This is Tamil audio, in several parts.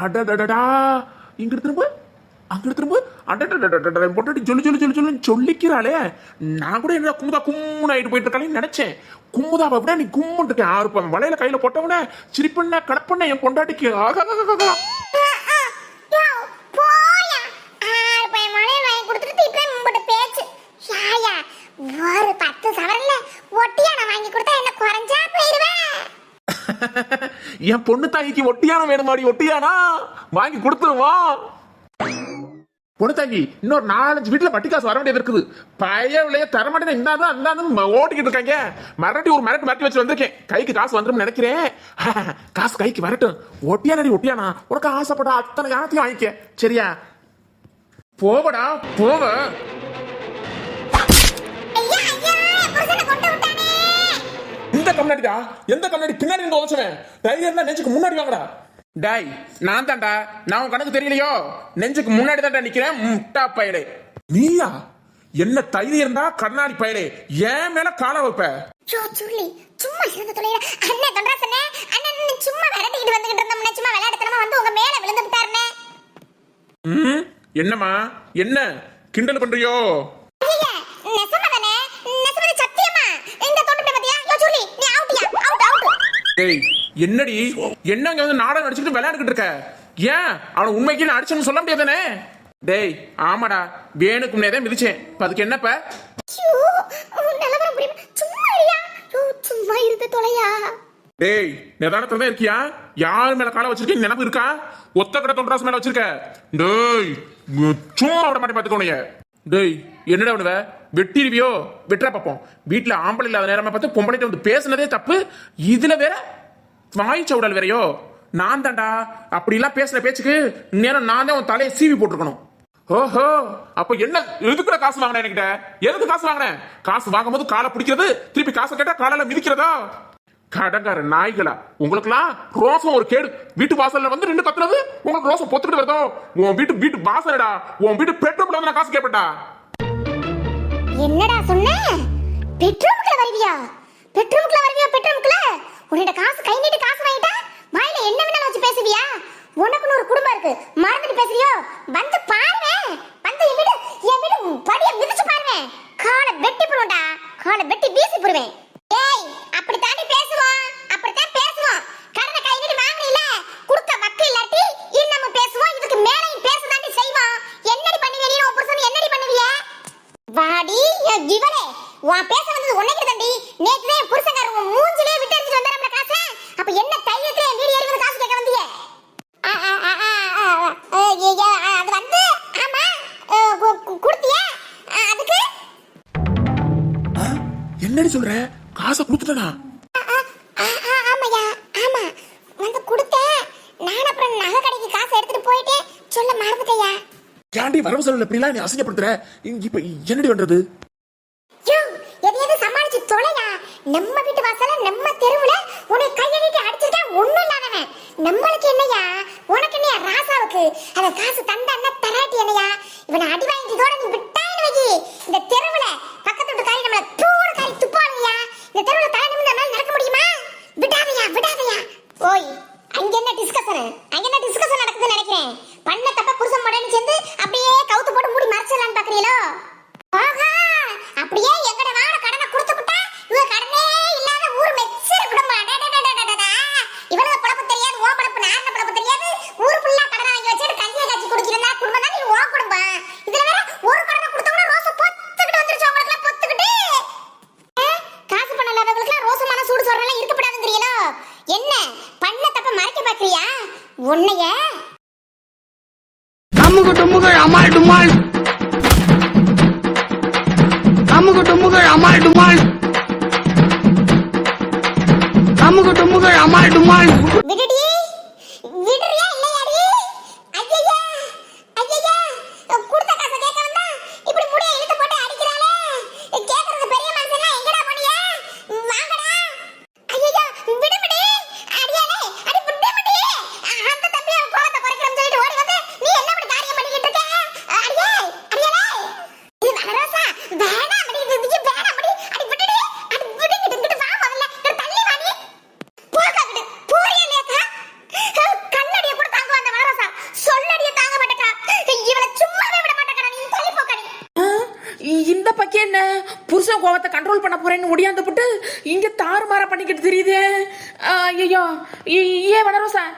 அடடடடா. இங்க திரும்ப அங்க திரும்ப அடடடடடட பொட்டாட்டி சொல்லி சொல்லி சொல்லி சொல்லி சொல்லிக்கிறாளே நான் கூட என்ன குமுதா கும்முன்னு ஆயிட்டு போயிட்டு இருக்காளேன்னு நினைச்சேன் குமுதா விட நீ கும்முன்னு இருக்கேன் ஆறு வலையில வளையல கையில போட்டவன சிரிப்பண்ண கடப்பண்ண என் பொண்டாட்டிக்கு. ஆகா போயா ஆறு பையன் மலையில் வாங்கி கொடுத்துட்டு இப்போ உங்கள்கிட்ட பேச்சு ஷாயா ஒரு பத்து சவரல்ல ஒட்டியான வாங்கி கொடுத்தா என்ன குறைஞ்சா போயிடுவேன் என் பொண்ணு தங்கிக்கு ஒட்டியானம் வேணுமாடி ஒட்டியானா வாங்கி கொடுத்துருவா பொண்ணு தாங்கி இன்னொரு நாலஞ்சு வீட்டுல வட்டி காசு வர வேண்டியது இருக்குது. பயவிலைய தரமாட்டேன் இந்தாதான் அந்தாதான் ஓட்டிக்கிட்டு இருக்காங்க. மறட்டி ஒரு மிரட்டு மிரட்டி வச்சு வந்திருக்கேன். கைக்கு காசு வந்துடும் நினைக்கிறேன். காசு கைக்கு வரட்டும். ஒட்டியானடி ஒட்டியானா? உனக்கு ஆசைப்படா அத்தனை காலத்தையும் வாங்கிக்க. சரியா? போவடா போவ. கண்ணாடிடா எந்த கண்ணாடி பின்னாடி இருந்து உதச்சுவேன். தைரியம் தான் நெஞ்சுக்கு முன்னாடி வாங்கடா. டாய் நான் தான்டா. நான் உன் கணக்கு தெரியலையோ? நெஞ்சுக்கு முன்னாடி தான்டா நிக்கிறேன். முட்டா பயலே. நீயா? என்ன தைரியம் இருந்தா கண்ணாடி பயலே. ஏன் மேல கால வைப்ப? ஜோ சுள்ளி சும்மா இருந்த தொலைல அண்ணன் தொண்டா சொன்னே. அண்ணன் சும்மா விரட்டிக்கிட்டு வந்துகிட்டு இருந்தோம்னா சும்மா விளையாடுத்தனமா வந்து உங்க மேல விழுந்து விட்டாருனே ம்? என்னம்மா? என்ன? கிண்டல் பண்றியோ? டேய் என்னடி? என்ன இங்க வந்து நாடகம் நடிச்சுட்டு விளையாண்டுக்கிட்டு இருக்க? ஏன்? அவனை உண்மைக்கு நான் அடிச்சேன்னு சொல்ல முடியாதானே? டேய் ஆமாடா. வேணுக்கு முன்னே தான் மிதிச்சேன். அதுக்கு என்னப்ப சும்மா இருந்த தொலையா? டேய் நிதானத்துல தான் இருக்கியா? யார் மேல காலை வச்சிருக்க நினைப்பு இருக்கா? ஒத்த கடை தொண்டராசு மேல வச்சிருக்க. டேய் சும்மா விட மாட்டேன் பாத்துக்கோனைய டேய் என்னடா பண்ணுவ? வெட்டிருவியோ? வெட்டுறா பார்ப்போம் வீட்டுல ஆம்பளை இல்லாத நேரமா பார்த்து பொம்பளைட்ட வந்து பேசுனதே தப்பு. இதில் வேற வாய் சவுடல் வேறையோ? நான் தான்டா. அப்படிலாம் பேசுகிற பேச்சுக்கு நேரம் நான் தான் உன் தலையை சீவி போட்டிருக்கணும். ஓஹோ அப்ப என்ன? எதுக்குள்ள காசு வாங்கின என்கிட்ட? எதுக்கு காசு வாங்கினேன் காசு வாங்கும்போது காலை பிடிக்கிறது திருப்பி காசை கேட்டா காலால மிதிக்கிறதா? கடங்கார நாய்களா? உங்களுக்குலாம் ரோசம் ஒரு கேடு. வீட்டு வாசல்ல வந்து ரெண்டு கத்துறது உங்களுக்கு ரோசம் பொத்துக்கிட்டு வருதோ? உன் வீட்டு வீட்டு வாசலடா. உன் வீட்டு பெட்ரோல் வந்து நான் காசு கேட்பட்டா என்னடா சொன்ன? பெட்ரூமுக்குள்ள வருவியா? பெட்ரூமுக்குள்ள வருவியா பெட்ரூமுக்குள்ள? உன்னோட காசு கை நீட்டி காசு வாங்கிட்டா வாயில என்ன வேணாலும் வச்சு பேசுவியா உனக்குன்னு ஒரு குடும்பம் இருக்கு மறந்துட்டு பேசுறியோ வந்து பாருங்க வந்து என் வீடு என் வீடு படிய மிதிச்சு பாருங்க காலை வெட்டி போடுவேன்டா காலை வெட்டி வீசி போடுவேன் ஏய் அப்படி தாண்டி பேசுவோம் அப்படித்தான் பேசுவோம் கடனை கை நீட்டி வாங்கல குடுக்க வக்கு இல்லாட்டி இன்னமும் பேசுவோம் இதுக்கு மேலையும் பேச தாண்டி செய்வோம் என்னடி பண்ணுவீங்க நீ உன் புருஷன் என்னடி பண்ணுவீங்க வாடி என் இவளே வந்தது உன்னைக்கு தண்டி நேத்து தான் உன் மூஞ்சிலே விட்டு அடிச்சு வந்தாரம்ல காசு அப்ப என்ன தைரியத்துல என் வீடு ஏறி காசு கேட்க வந்தீங்க அது வந்து ஆமா கொடுத்தியா அதுக்கு என்னடி சொல்ற காசை கொடுத்துட்டனா ஆ, ஆ, ஆ, ஆ, ஆமாய்யா ஆமா வந்து கொடுத்தேன் நான் அப்புறம் நகை கடைக்கு காசு எடுத்துட்டு போயிட்டேன் சொல்ல மறந்துட்டேயா ஏன்டி வரவு செலவுல இப்படிலாம் நீ அசிங்கப்படுத்துற இப்ப என்னடி பண்றது யோ எதையாவது சமாளிச்சு தொலையா நம்ம வீட்டு வாசல்ல நம்ம தெருவுல உன்னை கையடிட்டு அடிச்சுட்டா ஒண்ணும் இல்லாதவன். நம்மளுக்கு என்னையா? உனக்கு என்னையா? ராசாவுக்கு. அவன் காசு தந்த தந்தான்னா தராட்டி என்னையா? இவனை அடி வாங்கிட்டதோட நீ விட்டாயின் வைக்கி இந்த தெருவுல பக்கத்து வீட்டு காரி நம்மள தூடு காரி துப்பாளுங்கயா இந்த தெருவுல தலை நிமிர்ந்து நடக்க முடியுமா? விடாதையா விடாதையா. ஓய் அங்க என்ன டிஸ்கஷன் அங்க என்ன டிஸ்கஷன் நடக்குதுன்னு நினைக்கிறேன். பண்ண தப்ப புருஷன் மடன்னு சேர்ந்து அப்படியே கவுத்து போட்டு மூடி மறைச்சிடலான்னு பாக்குறீங்களோ? ஆஹா! அப்படியே எங்கட வாட கடனை கொடுத்து விட்டா இவ கடனே இல்லாத ஊர் மெச்சிர குடும்பம் அடடடடடடடா. இவனுக்கு பழப்பு தெரியாது ஓ பழப்பு நாரண பழப்பு தெரியாது ஊர் ஃபுல்லா கடனை வாங்கி வச்சுட்டு கஞ்சியை காய்ச்சி குடிக்கிறதா குடும்பம் தான் இது ஓ குடும்பம் இதுல வேற ஒரு கடனை கொடுத்தவங்க ரோச பொத்துக்கிட்டு வந்துருச்சு அவங்களுக்குலாம் பொத்துக்கிட்டு ஆ, காசு பணம் இல்லாதவங்களுக்குலாம் ரோசமான சூடு சொல்றலாம் இருக்கப்படாதுங்கிறீங்களோ என்ன பண்ண தப்ப மறைக்க பாக்குறியா உன்னைய? அம்முக்கு டும்முக்கு அம்மாள் டும்மாள் புருஷன் கோவத்தை கண்ட்ரோல் பண்ண போறேன்னு ஒடியாந்துப்பட்டு இங்கே தாறுமாற பண்ணிக்கிட்டு தெரியுது? ஐயோ ஏன் வளரும் சார்?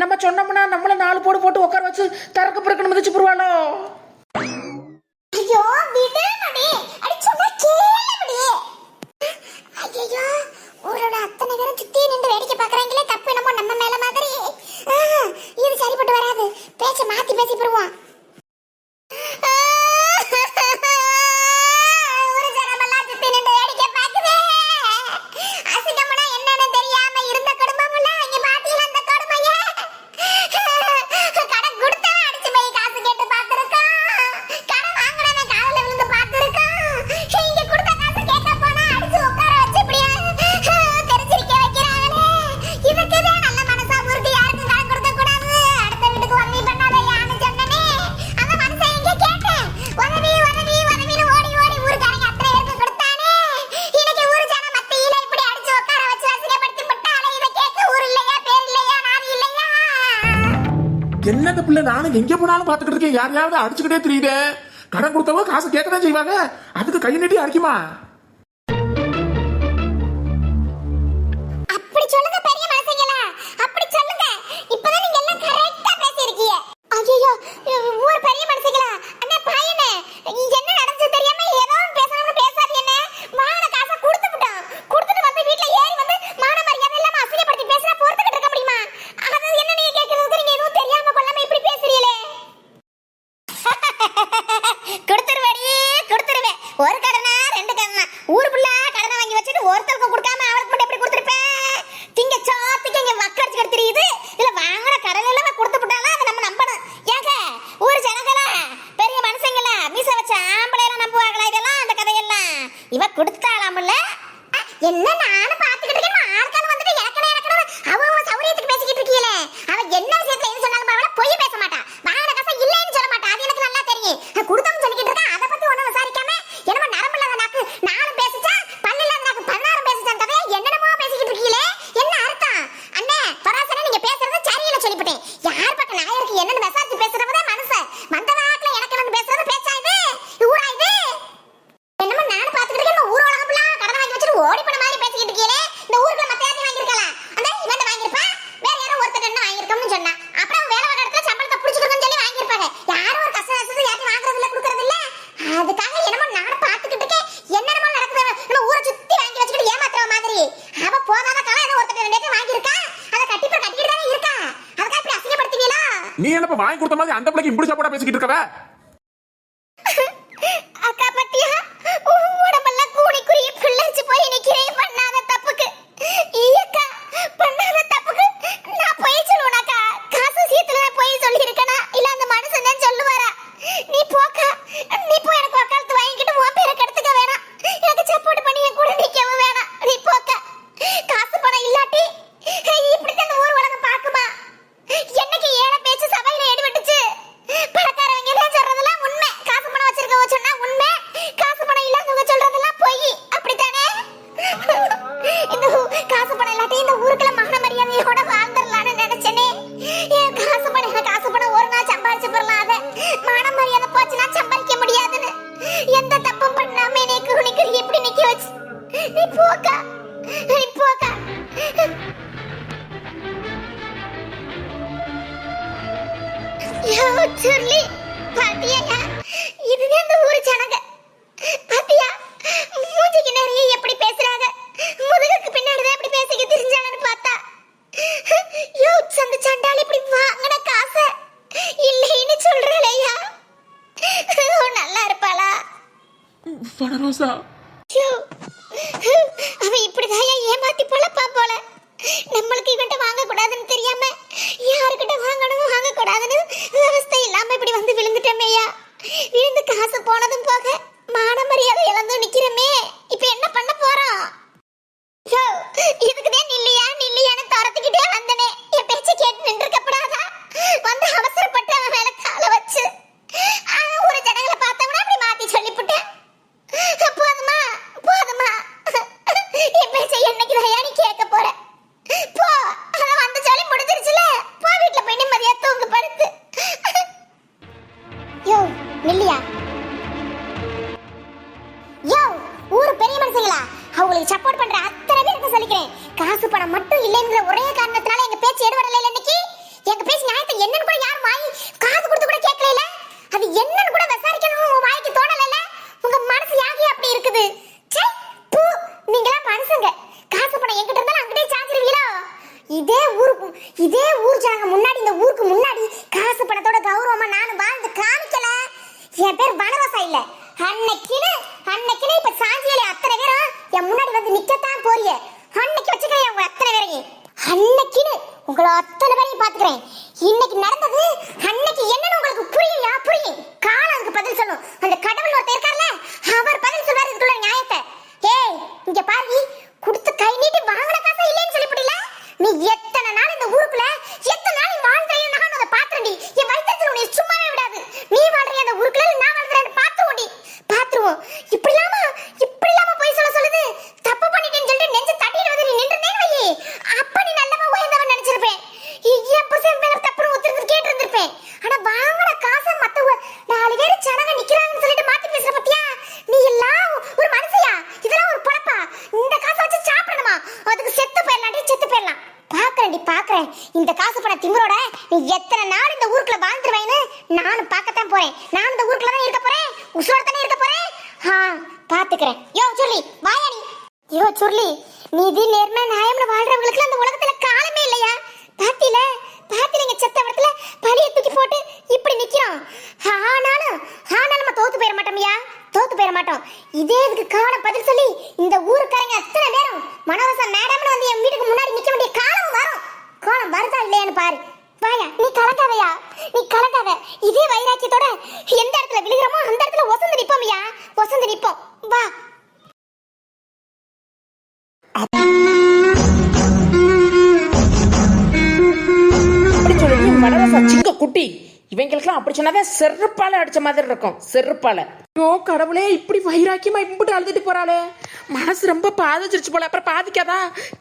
நம்ம சொன்னோம்னா நம்மள நாலு போடு போட்டு உட்கார வச்சு தரக்கு பிறக்குன்னு மிதிச்சு போடுவாளோ? என்ன பிள்ளை? நானும் எங்க போனாலும் பார்த்துக்கிட்டு இருக்கேன். யாரையாவது அடிச்சுக்கிட்டே தெரியுதே. கடன் கொடுத்தவங்க காசு கேட்க செய்வாங்க. அதுக்கு கை நீட்டி அரைக்குமா? அப்படி சொல்லுங்க இவ கொடுத்தாளாமல்ல என்ன நானும் பாத்துக்கிட்டு இருக்கேன். ஆட்கள் வந்துட்டு இறக்கணும் இறக்கணும் அவ சௌரியத்துக்கு பேசிக்கிட்டு இருக்கீங்களே அவ என்ன விஷயத்துல எது சொன்னாலும் பரவாயில்ல பொய் பேச மாட்டான் வாங்கின காசை இல்லைன்னு சொல்ல மாட்டான் அது எனக்கு நல்லா தெரியும். நான் கொடுத்தோம்னு சொல்லிக்கிட்டு இருக்கேன் அதை பத்தி ஒன்றும் விசாரிக்காம என்னமோ நரம்பு இல்லாத நாக்கு. நானும் பேசிச்சா பல்லு இல்லாத நாக்கு. பதினாறு பேசிச்சான் கதையை என்னென்னமோ பேசிக்கிட்டு இருக்கீங்களே என்ன அர்த்தம்? அண்ணே பராசனே நீங்க பேசுறது சரியில்லை சொல்லிவிட்டேன் யார் பக்கம் நாயருக்கு என்னன்னு பேச நீ என்ன வாங்கி கொடுத்த மாதிரி அந்த பிள்ளைக்கு இப்படி சாப்பாடா பேசிக்கிட்டு இருக்கவ? அக்கா பத்தியா? உடம்பெல்லாம் கூடி குறுகி பிள்ளைச்சு போய் நிக்கிறேன். பண்ணாத தப்புக்கு. ஐயக்கா பண்ணாத தப்புக்கு நான் போய் சொல்லுவேனாக்கா காசு விஷயத்துல போய் சொல்லிருக்கனா இல்ல அந்த மனுஷன் தான் சொல்லுவாரா? நீ போக்கா நீ போய் எனக்கு போக்கா. நீ போக்கா. யோ சொல்லி பாத்தியா? இதுதான் இந்த ஊரு ஜனங்க. பாத்தியா? மூஞ்சிக்கு நிறைய எப்படி பேசுறாங்க? முதுகுக்கு பின்னாடிதான் எப்படி பேசிக்க தெரிஞ்சாங்கன்னு பார்த்தா. யோ சந்த சண்டால் இப்படி வாங்கின காசை. இல்லைன்னு சொல்றலையா நல்லா இருப்பாளா? வனரோசா மனுஷங்க. காசு பணம் எங்கிட்ட இருந்தாலும் அங்கிட்டே சாஞ்சிருவீங்களோ? இதே ஊருக்கு இதே ஊர் ஜனங்க முன்னாடி இந்த ஊருக்கு முன்னாடி காசு பணத்தோட கௌரவமா நானும் வாழ்ந்து காமிக்கல. என் பேர் வனவாசா இல்ல. அன்னைக்குன்னு அன்னைக்குன்னு இப்ப சாஞ்சியில அத்தனை பேரும் என் முன்னாடி வந்து நிக்கத்தான் போறிய. அன்னைக்கு வச்சுக்கிறேன் உங்க அத்தனை பேரையும் அன்னைக்குன்னு உங்களை அத்தனை பேரையும் பாத்துக்கிறேன் இன்னைக்கு நடந்தது அன்னைக்கு என்னன்னு உங்களுக்கு புரியுயா புரியும். காலம் அதுக்கு பதில் சொல்லும் அந்த கடவுள் ஒருத்தர் இருக்கார்ல அவர் பதில் சொல்வாரு இதுக்குள்ள நியாயத்தை ஏய் இங்க பாரு கொடுத்து கை நீட்டி வாங்கின காசா இல்லைன்னு சொல்லிவிடல நீ எத்தனை நாள் இந்த ஊருக்குள்ள எத்தனை நாள் நீ வாழ்ந்தேன்னு நான் அதை பாத்துறேன்டி என் வயித்துல உன்னை சும்மாவே விடாது நீ வாழ்றிய அந்த ஊருக்குள்ள இல்ல நான் வாழ்றேன் பாத்துவோடி பாத்துருவோம் இப்படி இல்லாம இப்படி இல்லாம போய் சொல்ல சொல்லுது தப்பு பண்ணிட்டேன்னு சொல்லிட்டு நெஞ்சு தட்டிட்டு வந்து நீ நின்றுனே வையே அப்ப நீ நல்லவா உயர்ந்தவன் நினைச்சிருப்பேன் என் புருஷன் மேல தப்புன்னு ஒத்துருந்து கேட்டு இருந்திருப்பேன் ஆனா வாங்கின காசை மத்தவங்க நாலு பேர் ஜனங்க நிக்கிறாங்கன்னு சொல்லிட்டு மாத்தி பேசுற பத்தியா நீ எல்லாம் ஒரு மனுஷியா இதெல்லாம் ஒரு பொழப்பா இந்த காசை வச்சு சாப்பிடணுமா அதுக்கு செத்து போயிடலாம்டி செத்து போயிடலாம் பாக்குறேன்டி பாக்குறேன் இந்த காசு பண திமிரோட நீ எத்தனை நாள் இந்த ஊருக்குள்ள வாழ்ந்துருவேன்னு நானும் பார்க்கத்தான் போறேன் நான் இந்த ஊருக்குள்ள தான் இருக்க போறேன் உசுரோட தானே இருக்க போறேன் ஆ பாத்துக்கிறேன் யோ சொல்லி வாயாடி முரளி நீதி நேர்மை நியாயம்னு வாழ்றவங்களுக்கு அந்த உலகத்துல காலமே இல்லையா? பாத்தில பாத்திலங்க செத்த இடத்துல பழிய தூக்கி போட்டு இப்படி நிக்கிறோம் ஆனாலும் ஆனாலும் நம்ம தோத்து போயிட மாட்டோம்யா தோத்து போயிட மாட்டோம். இதே இதுக்கு காலம் பதில் சொல்லி இந்த ஊருக்காரங்க அத்தனை பேரும் மனோரசம் மேடம்னு வந்து என் வீட்டுக்கு முன்னாடி நிக்க வேண்டிய காலம் வரும். காலம் வருதா இல்லையான்னு பாரு. வாயா நீ கலக்காதையா நீ கலக்காத இதே வைராக்கியத்தோட எந்த இடத்துல விழுகிறோமோ அந்த இடத்துல ஒசந்து நிப்போம்யா ஒசந்து நிப்போம். வா. குட்டி. இவங்களுக்கெல்லாம் அப்படி சொன்னாதான் செருப்பால அடிச்ச மாதிரி இருக்கும். செருப்பால. ஐயோ கடவுளே இப்படி வைராக்கியமா இப்படி அழுதுட்டு போறாளே. மனசு ரொம்ப பாதிச்சிருச்சு போல. அப்புறம் பாதிக்காதா?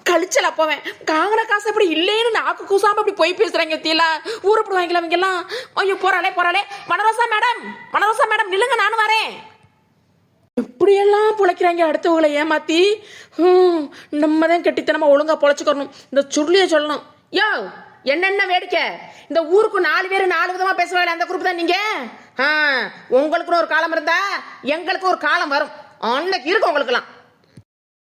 கழிச்சல போவேன் காங்கின காசு அப்படி இல்லைன்னு நாக்கு கூசாம அப்படி போய் பேசுறாங்க தீலா. ஊறப்படுவாங்களா அவங்க எல்லாம் ஐயோ போறாளே போறாளே. மனரோசா மேடம் மனரோசா மேடம் நில்லுங்க நானும் வரேன். எப்படியெல்லாம் பிழைக்கிறாங்க அடுத்தவங்களை ஏமாத்தி? ஹம், நம்ம தான் கெட்டித்தனமா ஒழுங்கா பொழைச்சுக்கணும் இந்த சுருளிய சொல்லணும். யோ என்னென்ன வேடிக்கை? இந்த ஊருக்கு நாலு பேர் நாலு விதமா பேசுவாங்க அந்த குரூப் தான் நீங்க? ஆ, உங்களுக்குன்னு ஒரு காலம் இருந்தா எங்களுக்கு ஒரு காலம் வரும். அன்னைக்கு இருக்கு உங்களுக்குலாம்